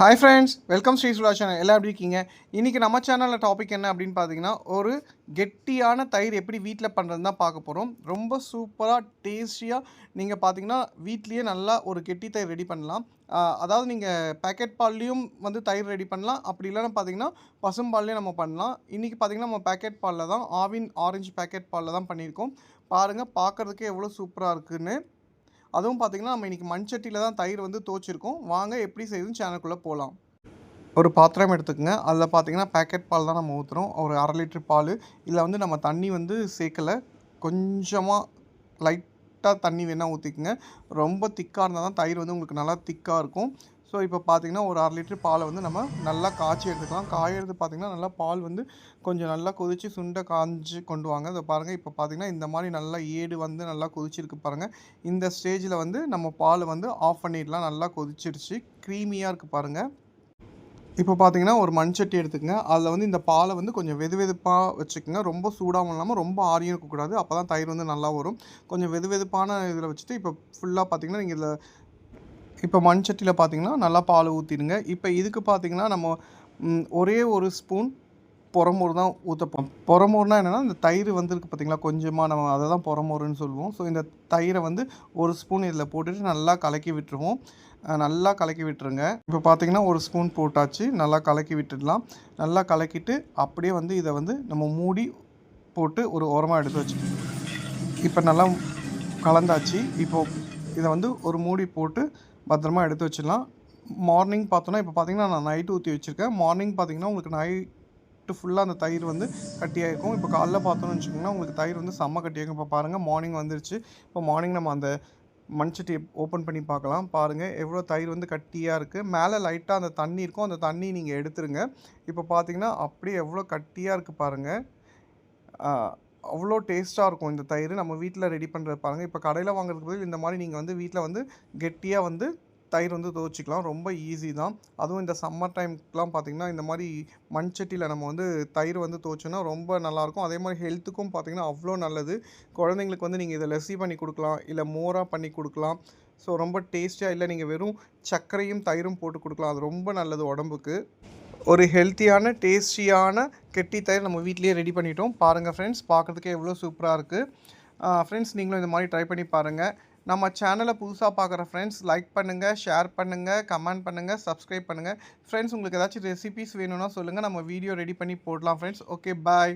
Hi friends welcome Sri Sula channel எல்லாம் எப்படி இருக்கீங்க? இன்றைக்கி நம்ம சேனலில் டாபிக் என்ன அப்படின்னு பார்த்தீங்கன்னா ஒரு கெட்டியான தயிர் எப்படி வீட்டில் பண்ணுறது தான் பார்க்க போகிறோம் ரொம்ப சூப்பராக டேஸ்டியாக நீங்கள் பார்த்தீங்கன்னா வீட்லேயே நல்லா ஒரு கெட்டி தயிர் ரெடி பண்ணலாம். அதாவது நீங்கள் பேக்கெட் பால்லையும் வந்து தயிர் ரெடி பண்ணலாம். அப்படி இல்லைன்னா பார்த்தீங்கன்னா பசும்பால்லையும் நம்ம பண்ணலாம். இன்றைக்கி பார்த்தீங்கன்னா நம்ம பேக்கெட் பாலில் தான் ஆவின் ஆரஞ்சு பேக்கெட் பாலில் தான் பண்ணியிருக்கோம். பாருங்கள் பார்க்குறதுக்கே எவ்வளோ சூப்பராக இருக்குன்னு. அதுவும் பார்த்தீங்கன்னா நம்ம இன்றைக்கி மண்சட்டியில் தான் தயிர் வந்து தோச்சிருக்கோம். வாங்க எப்படி செய்யுதுன்னு சேனலுக்குள்ளே போகலாம் ஒரு பாத்திரம் எடுத்துக்கங்க. அதில் பார்த்தீங்கன்னா பேக்கெட் பால் தான் நம்ம ஊற்றுறோம் ஒரு அரை லிட்டர் பால். இதில் வந்து நம்ம தண்ணி வந்து சேர்க்கலை. கொஞ்சமாக லைட்டாக தண்ணி வேணால் ஊற்றிக்குங்க ரொம்ப திக்காக இருந்தால் தான் தயிர் வந்து உங்களுக்கு நல்லா திக்காக இருக்கும். ஸோ இப்போ பார்த்தீங்கன்னா ஒரு அரை லிட்டர் பாலை வந்து நம்ம நல்லா காய்ச்சி எடுத்துக்கலாம். காயறது பார்த்தீங்கன்னா நல்லா பால் வந்து கொஞ்சம் நல்லா கொதித்து சுண்டை காய்ச்சி கொண்டு வாங்க. அதை பாருங்கள் இப்போ பார்த்தீங்கன்னா இந்த மாதிரி நல்லா ஏடு வந்து நல்லா கொதிச்சிருக்கு பாருங்கள் இந்த ஸ்டேஜில் வந்து நம்ம பாலை வந்து ஆஃப் பண்ணிடலாம். நல்லா கொதிச்சிருச்சு. க்ரீமியாக இருக்குது பாருங்கள் இப்போ பார்த்தீங்கன்னா ஒரு மண் சட்டி எடுத்துக்கங்க. அதில் வந்து இந்த பாலை வந்து கொஞ்சம் வெது வெதுப்பாக வச்சுக்கோங்க. ரொம்ப சூடாகவும் இல்லாமல் ரொம்ப ஆரியும் இருக்கக்கூடாது. அப்போ தான் தயிர் வந்து நல்லா வரும். கொஞ்சம் வெது வெதுப்பான இதில் வச்சுட்டு இப்போ ஃபுல்லாக பார்த்தீங்கன்னா நீங்கள் இதில் இப்போ மண் சட்டியில் பார்த்தீங்கன்னா நல்லா பால் ஊற்றிடுங்க. இப்போ இதுக்கு பார்த்தீங்கன்னா நம்ம ஒரே ஒரு ஸ்பூன் புறமோர் தான் ஊற்றப்போம் புறமோர்னா என்னென்னா இந்த தயிர் வந்துருக்கு பார்த்தீங்களா கொஞ்சமாக நம்ம அதை தான் புறமோருன்னு சொல்லுவோம். ஸோ இந்த தயிரை வந்து ஒரு ஸ்பூன் இதில் போட்டுட்டு நல்லா கலக்கி விட்டுருவோம். நல்லா கலக்கி விட்டுருங்க. இப்போ பார்த்தீங்கன்னா ஒரு ஸ்பூன் போட்டாச்சு நல்லா கலக்கி விட்டுடலாம். நல்லா கலக்கிட்டு அப்படியே வந்து இதை வந்து நம்ம மூடி போட்டு ஒரு உரமாக எடுத்து வச்சு இப்போ நல்லா கலந்தாச்சு. இப்போது இதை வந்து ஒரு மூடி போட்டு பத்திரமா எடுத்து வச்சிடலாம். மார்னிங் பார்த்தோன்னா இப்போ பார்த்தீங்கன்னா நான் நைட்டு ஊற்றி வச்சுருக்கேன். மார்னிங் பார்த்தீங்கன்னா உங்களுக்கு நைட்டு ஃபுல்லாக அந்த தயிர் வந்து கட்டியாக இருக்கும் இப்போ காலைல பார்த்தோன்னு வச்சுக்கோங்கன்னா உங்களுக்கு தயிர் வந்து செம்ம கட்டியாகும் இப்போ பாருங்கள் மார்னிங் வந்துருச்சு. இப்போ மார்னிங் நம்ம அந்த மண் சட்டியை ஓப்பன் பண்ணி பார்க்கலாம். பாருங்கள் எவ்வளோ தயிர் வந்து கட்டியாக இருக்குது மேலே லைட்டாக அந்த தண்ணி இருக்கும். அந்த தண்ணி நீங்கள் எடுத்துருங்க. இப்போ பார்த்தீங்கன்னா அப்படியே எவ்வளோ கட்டியாக இருக்குது பாருங்கள் அவ்வளோ டேஸ்ட்டாக இருக்கும் இந்த தயிர். நம்ம வீட்டில் ரெடி பண்ணுறது பாருங்கள் இப்போ கடையில் வாங்குறதுக்கு பதில் இந்த மாதிரி நீங்கள் வந்து வீட்டில் வந்து கெட்டியாக வந்து தயிர் வந்து துவச்சிக்கலாம். ரொம்ப ஈஸி தான். அதுவும் இந்த சம்மர் டைம்க்குலாம் பார்த்தீங்கன்னா இந்த மாதிரி மண்சட்டியில் நம்ம வந்து தயிர் வந்து துவச்சோன்னா ரொம்ப நல்லாயிருக்கும். அதே மாதிரி ஹெல்த்துக்கும் பார்த்தீங்கன்னா அவ்வளோ நல்லது. குழந்தைங்களுக்கு வந்து நீங்கள் இதை லெஸ்ஸி பண்ணி கொடுக்கலாம். இல்லை மோராக பண்ணி கொடுக்கலாம். ஸோ ரொம்ப டேஸ்டியாக இல்லை நீங்கள் வெறும் சர்க்கரையும் தயிரும் போட்டு கொடுக்கலாம். அது ரொம்ப நல்லது உடம்புக்கு. ஒரு ஹெல்த்தியான டேஸ்டியான கெட்டி தயிர் நம்ம வீட்லேயே ரெடி பண்ணிட்டோம். பாருங்கள் ஃப்ரெண்ட்ஸ் பார்க்குறதுக்கே எவ்வளோ சூப்பராக இருக்குது ஃப்ரெண்ட்ஸ் நீங்களும் இந்த மாதிரி ட்ரை பண்ணி பாருங்கள் நம்ம சேனலை புதுசாக பார்க்குற ஃப்ரெண்ட்ஸ் லைக் பண்ணுங்கள் ஷேர் பண்ணுங்கள் கமெண்ட் பண்ணுங்கள் சப்ஸ்கிரைப் பண்ணுங்கள் ஃப்ரெண்ட்ஸ் உங்களுக்கு ஏதாச்சும் ரெசிபிஸ் வேணும்னா சொல்லுங்கள் நம்ம வீடியோ ரெடி பண்ணி போடலாம் ஃப்ரெண்ட்ஸ் ஓகே பாய்